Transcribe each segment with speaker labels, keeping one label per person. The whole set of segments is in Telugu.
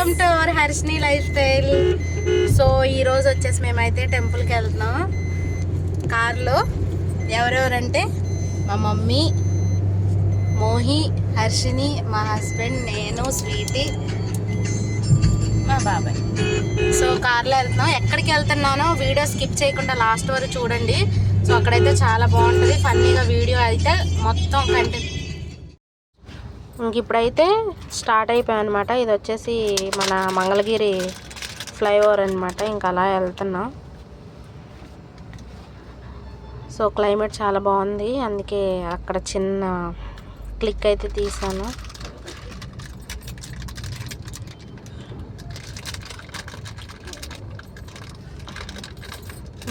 Speaker 1: Welcome to our Harshini lifestyle. So ఈరోజు వచ్చేసి మేమైతే టెంపుల్కి వెళ్తున్నాం. కార్లో ఎవరెవరంటే మా మమ్మీ మోహి హర్షిని మా హస్బెండ్ నేను స్వీటీ మా బాబాయ్. సో కార్లో వెళ్తున్నాం. ఎక్కడికి వెళ్తున్నానో వీడియో స్కిప్ చేయకుండా లాస్ట్ వరకు చూడండి. సో అక్కడైతే చాలా బాగుంటుంది. ఫన్నీగా వీడియో అయితే మొత్తం కంటెంట్ ఇంక ఇప్పుడైతే స్టార్ట్ అయిపోయాం అనమాట ఇది వచ్చేసి మన మంగళగిరి ఫ్లైఓవర్ అనమాట ఇంకా అలా వెళ్తున్నాం. సో క్లైమేట్ చాలా బాగుంది. అందుకే అక్కడ చిన్న క్లిక్ అయితే తీసాను.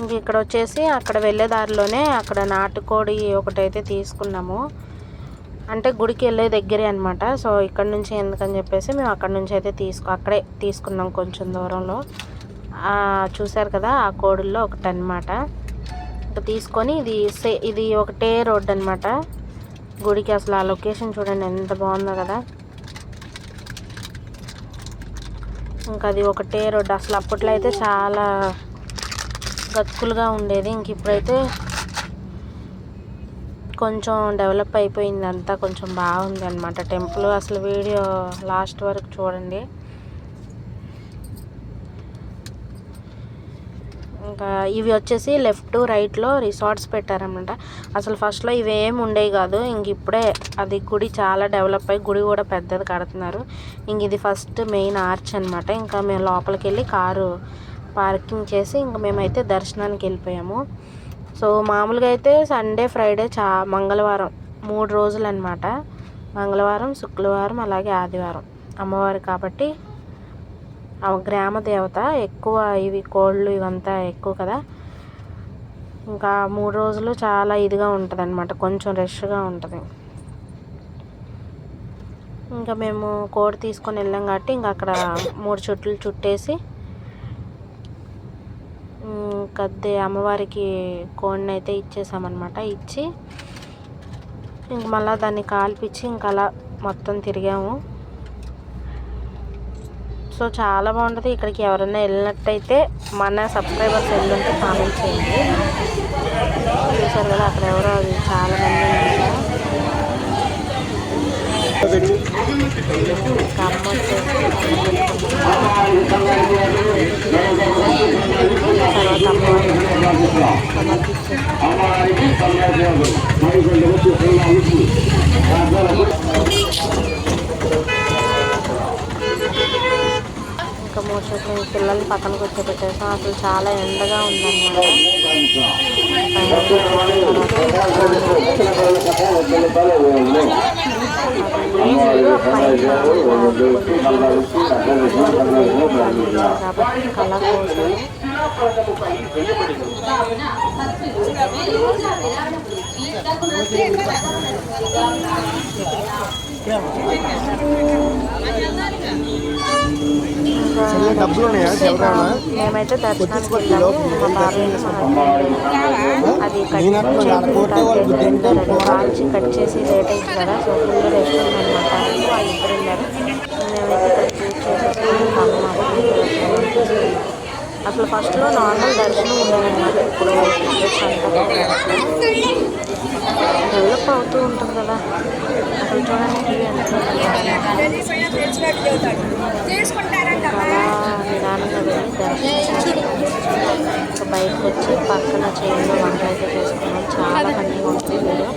Speaker 1: ఇంక ఇక్కడ వచ్చేసి అక్కడ వెళ్ళే దారిలోనే అక్కడ నాటుకోడి ఒకటైతే తీసుకున్నాము. అంటే గుడికి వెళ్ళే దగ్గరే అనమాట సో ఇక్కడ నుంచి ఎందుకని చెప్పేసి మేము అక్కడ నుంచి అయితే తీసుకు అక్కడే తీసుకున్నాం కొంచెం దూరంలో. చూశారు కదా ఆ కోడుల్లో ఒకటి అనమాట తీసుకొని ఇది సే ఇది ఒకటే రోడ్ అనమాట గుడికి అసలు ఆ లొకేషన్ చూడండి ఎంత బాగుందో కదా. ఇంకా అది ఒకటే రోడ్డు అసలు అప్పట్లో అయితే చాలా గతుకులుగా ఉండేది. ఇంక ఇప్పుడైతే కొంచెం డెవలప్ అయిపోయింది. అంతా కొంచెం బాగుంది అనమాట టెంపుల్ అసలు వీడియో లాస్ట్ వరకు చూడండి. ఇంకా ఇవి వచ్చేసి లెఫ్ట్ రైట్లో రిసార్ట్స్ పెట్టారనమాట అసలు ఫస్ట్లో ఇవి ఏమి ఉండేవి కాదు. ఇంక ఇప్పుడే అది గుడి చాలా డెవలప్ అయ్యి గుడి కూడా పెద్దది కడుతున్నారు. ఇంక ఇది ఫస్ట్ మెయిన్ ఆర్చ్ అనమాట ఇంకా మేము లోపలికి వెళ్ళి కారు పార్కింగ్ చేసి ఇంక మేమైతే దర్శనానికి వెళ్ళిపోయాము. సో మామూలుగా అయితే సండే ఫ్రైడే చా మంగళవారం మూడు రోజులు అనమాట మంగళవారం శుక్రవారం అలాగే ఆదివారం. అమ్మవారు కాబట్టి గ్రామ దేవత ఎక్కువ ఇవి కోళ్ళు ఇవంతా ఎక్కువ కదా. ఇంకా మూడు రోజులు చాలా ఇదిగా ఉంటుంది అనమాట కొంచెం రష్గా ఉంటుంది. ఇంకా మేము కోడి తీసుకొని వెళ్ళాం కాబట్టి ఇంకా అక్కడ మూడు చుట్లు చుట్టేసి ఇంకా అమ్మవారికి కోడిని అయితే ఇచ్చేసామన్నమాట. ఇచ్చి ఇంక మళ్ళీ దాన్ని కాల్పించి ఇంకా అలా మొత్తం తిరిగాము. సో చాలా బాగుంటుంది. ఇక్కడికి ఎవరైనా వెళ్ళినట్టయితే మన సబ్స్క్రైబర్స్ వెళ్ళుంటే కామెంట్ చేయండి. చూసారు కదా అక్కడ ఎవరో అది చాలా మంది చెట్లు ఈ పిల్లల్ని పక్కన కూర్చోబెట్టేసాం. అసలు చాలా ఎండగా ఉందన్నమాట. కాబట్టి కళ కోసం
Speaker 2: డబ్బులు
Speaker 1: మేమైతే దర్శనానికి వెళ్ళాము. మా బాబాయ్. అది కట్ కాల్చి కట్ చేసి లేట్ అయింది కదా సో ఫుల్ రెస్ట్ ఉందన్నమాట ఆ ఇద్దరు వెళ్ళారు. మేమైతే అసలు ఫస్ట్లో నార్మల్ దర్శనం ఉండేదన్నమాట. ఇప్పుడు డెవలప్ అవుతూ ఉంటుంది కదా. అసలు చూడండి టీవీ ఎంత అలా నిదానంగా వెళ్ళి దర్శనం ఇంకా బయటకు వచ్చి పక్కన చేయంలో వంట అయితే చేసుకున్నాం. చాలా ఫన్నీగా ఉంటుంది వీడియో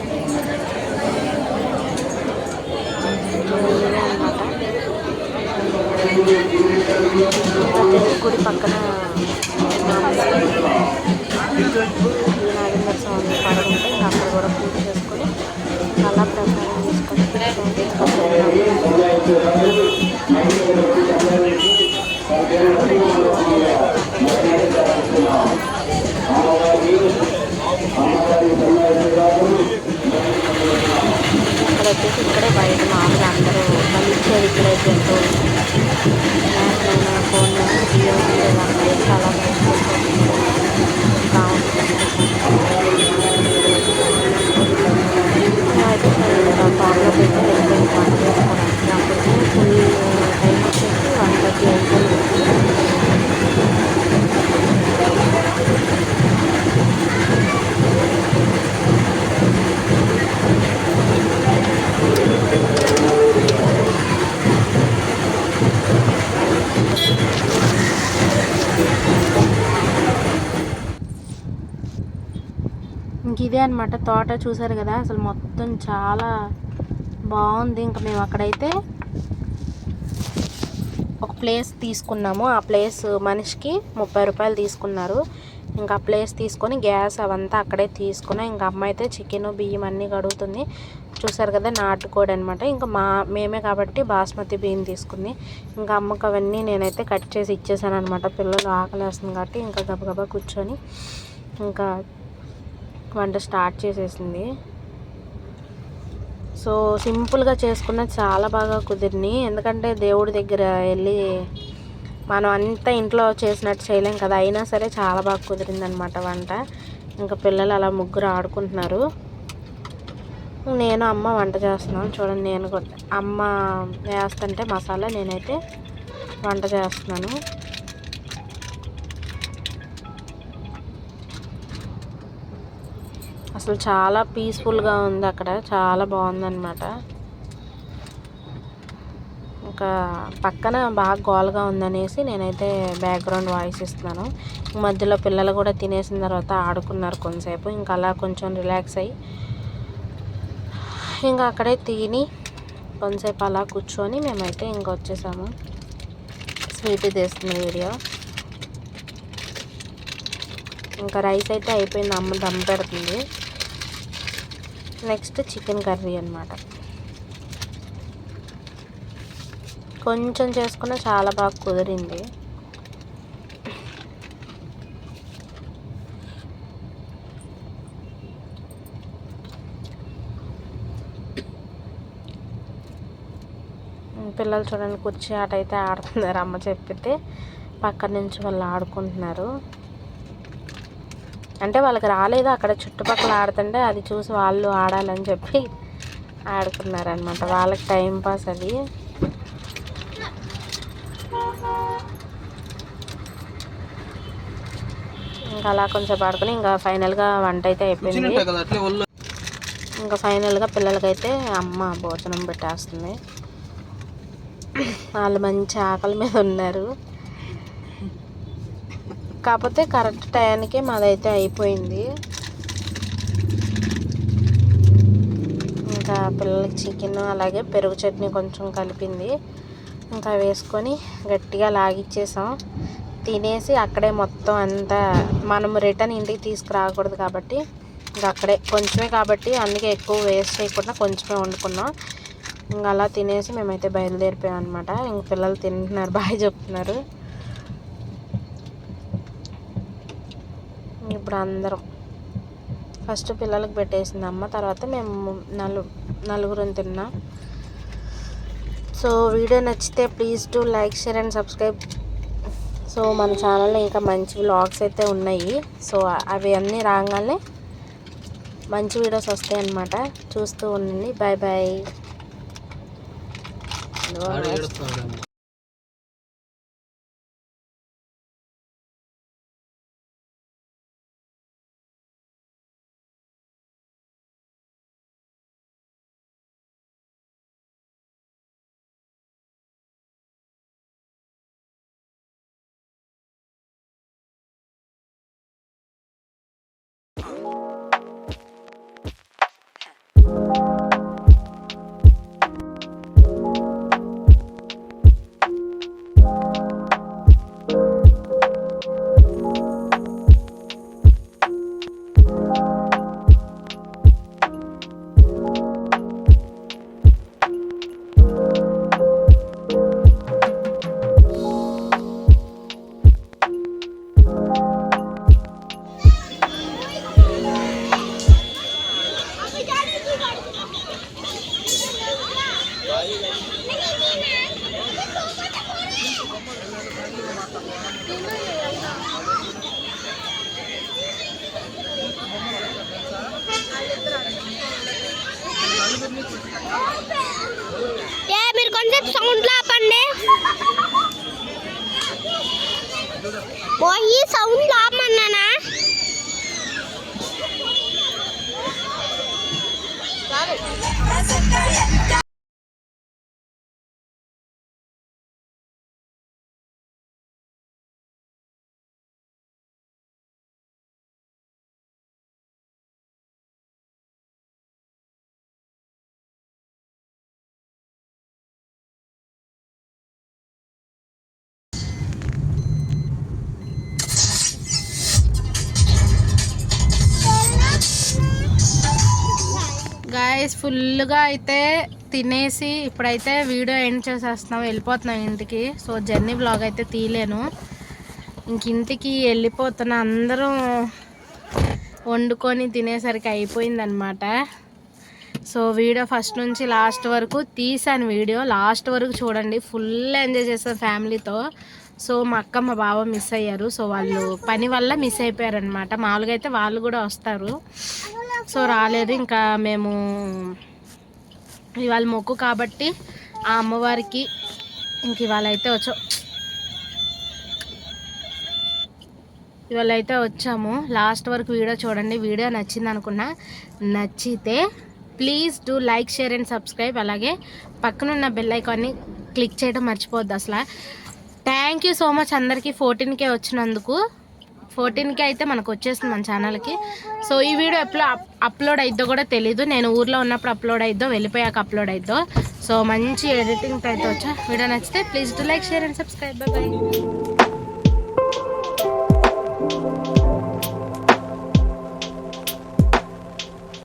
Speaker 1: అనమాట గుడి పక్కన నాగేంద్ర స్వామి పడుకుంటే ఇంకా అక్కడ కూడా పూజ చేసుకొని అలా ప్రసాదం తీసుకొని తీసుకొని ఇక్కడ వచ్చేసి ఇక్కడే బయట మామూలు అందరూ వాళ్ళు ఇచ్చేది ఇక్కడైతే ఎంతో ఇదే అనమాట తోట చూసారు కదా అసలు మొత్తం చాలా బాగుంది. ఇంకా మేము అక్కడైతే ఒక ప్లేస్ తీసుకున్నాము. ఆ ప్లేస్ మనిషికి ముప్పై రూపాయలు తీసుకున్నారు. ఇంకా ఆ ప్లేస్ తీసుకొని గ్యాస్ అవంతా అక్కడే తీసుకున్నాం. ఇంకా అమ్మ అయితే చికెన్ బియ్యం అన్నీ కడుగుతుంది. చూసారు కదా నాటుకోడి అనమాట ఇంకా మా మేమే కాబట్టి బాస్మతి బియ్యం తీసుకుంది. ఇంకా అమ్మకు అవన్నీ నేనైతే కట్ చేసి ఇచ్చేసాను అనమాట పిల్లలు ఆకలేస్తుంది కాబట్టి ఇంకా గబగబా కూర్చొని ఇంకా వంట స్టార్ట్ చేసేసింది. సో సింపుల్గా చేసుకున్న చాలా బాగా కుదిరినాయి ఎందుకంటే దేవుడి దగ్గర వెళ్ళి మనం అంతా ఇంట్లో చేసినట్టు చేయలేం కదా. అయినా సరే చాలా బాగా కుదిరింది అనమాట వంట. ఇంకా పిల్లలు అలా ముగ్గురు ఆడుకుంటున్నారు. నేను అమ్మ వంట చేస్తున్నాను చూడండి నేను అమ్మ వేస్తుంటే మసాలా నేనైతే వంట చేస్తున్నాను. అసలు చాలా పీస్ఫుల్గా ఉంది అక్కడ. చాలా బాగుందన్నమాట. ఇంకా పక్కన బాగా గోల్గా ఉందనేసి నేనైతే బ్యాక్గ్రౌండ్ వాయిస్ ఇస్తున్నాను. మధ్యలో పిల్లలు కూడా తినేసిన తర్వాత ఆడుకున్నారు కొంతసేపు. ఇంకా అలా కొంచెం రిలాక్స్ అయ్యి ఇంకా అక్కడే తిని కొంతసేపు అలా కూర్చొని మేమైతే ఇంకా వచ్చేసాము. స్వీట్ తీస్తుంది వీడియో. ఇంకా రైస్ అయితే అయిపోయింది. అమ్మ దమ్ పెడుతుంది. నెక్స్ట్ చికెన్ కర్రీ అనమాట కొంచెం చేసుకున్న చాలా బాగా కుదిరింది. పిల్లలు చూడండి కుర్చీ ఆట అయితే ఆడుతున్నారు అమ్మ చెప్పితే. పక్క నుంచి వాళ్ళు ఆడుకుంటున్నారు. అంటే వాళ్ళకి రాలేదు అక్కడ చుట్టుపక్కల ఆడుతుంటే అది చూసి వాళ్ళు ఆడాలని చెప్పి ఆడుకున్నారనమాట వాళ్ళకి టైం పాస్ అది. ఇంకా అలా కొంచెం ఆడుకుని ఇంకా ఫైనల్గా వంట అయితే అయిపోయింది. ఇంకా ఫైనల్గా పిల్లలకైతే అమ్మ భోజనం పెట్టేస్తుంది. వాళ్ళు మంచి ఆకలి మీద ఉన్నారు. కాకపోతే కరెక్ట్ టైంకే మాదైతే అయిపోయింది. ఇంకా పిల్లలకి చికెన్ అలాగే పెరుగు చట్నీ కొంచెం కలిపింది. ఇంకా వేసుకొని గట్టిగా లాగిచ్చేసాం. తినేసి అక్కడే మొత్తం అంతా మనం రిటర్న్ ఇంటికి తీసుకురాకూడదు కాబట్టి ఇంకా అక్కడే కొంచెమే కాబట్టి అందుకే ఎక్కువ వేస్ట్ చేయకుండా కొంచెమే వండుకున్నాం. ఇంకా అలా తినేసి మేమైతే బయలుదేరిపోయాం అనమాట ఇంక పిల్లలు తింటున్నారు బాగా చెప్తున్నారు. అప్పుడు అందరం ఫస్ట్ పిల్లలకు పెట్టేసింది అమ్మ తర్వాత మేము నలు నలుగురం తిన్నాం. సో వీడియో నచ్చితే please to like share and subscribe. So మన ఛానల్లో ఇంకా మంచి వ్లాగ్స్ అయితే ఉన్నాయి. సో అవి అన్నీ రాగానే మంచి వీడియోస్ వస్తాయి అన్నమాట. చూస్తూ ఉండండి. Bye bye. ఏ మీరు కొంచెం సౌండ్ లాపండి పోయి సౌండ్ గాయస్ ఫుల్గా అయితే తినేసి ఇప్పుడైతే వీడియో ఎండ్ చేసేస్తున్నాం. వెళ్ళిపోతున్నాం ఇంటికి. సో జర్నీ బ్లాగ్ అయితే తీయలేను. ఇంక ఇంటికి వెళ్ళిపోతున్నా అందరం వండుకొని తినేసరికి అయిపోయిందనమాట సో వీడియో ఫస్ట్ నుంచి లాస్ట్ వరకు తీసాను వీడియో. లాస్ట్ వరకు చూడండి ఫుల్ ఎంజాయ్ చేసాను ఫ్యామిలీతో. సో మా అక్క మా బావ మిస్ అయ్యారు. సో వాళ్ళు పని వల్ల మిస్ అయిపోయారు అనమాట మామూలుగా అయితే వాళ్ళు కూడా వస్తారు. సో రాలేదు. ఇంకా మేము ఇవాళ మొక్కు కాబట్టి ఆ అమ్మవారికి ఇంక ఇవాళ అయితే వచ్చాం ఇవాళ అయితే వచ్చాము. లాస్ట్ వరకు వీడియో చూడండి. వీడియో నచ్చింది అనుకున్నా నచ్చితే please do like share and subscribe. అలాగే పక్కనున్న బెల్ ఐకాన్ని క్లిక్ చేయడం మర్చిపోవద్దు అసలు. థ్యాంక్ యూ సో మచ్ అందరికీ ఫోర్టీన్కే వచ్చినందుకు. ఫోర్టీన్కి అయితే మనకు వచ్చేస్తుంది మన ఛానల్కి. సో ఈ వీడియో ఎప్పుడు అప్లోడ్ అయిద్దో కూడా తెలీదు. నేను ఊర్లో ఉన్నప్పుడు అప్లోడ్ అయిద్దో వెళ్ళిపోయాక అప్లోడ్ అయిద్దో. సో మంచి ఎడిటింగ్ అయితే వచ్చా. వీడియో నచ్చితే please to like share and subscribe. Bye.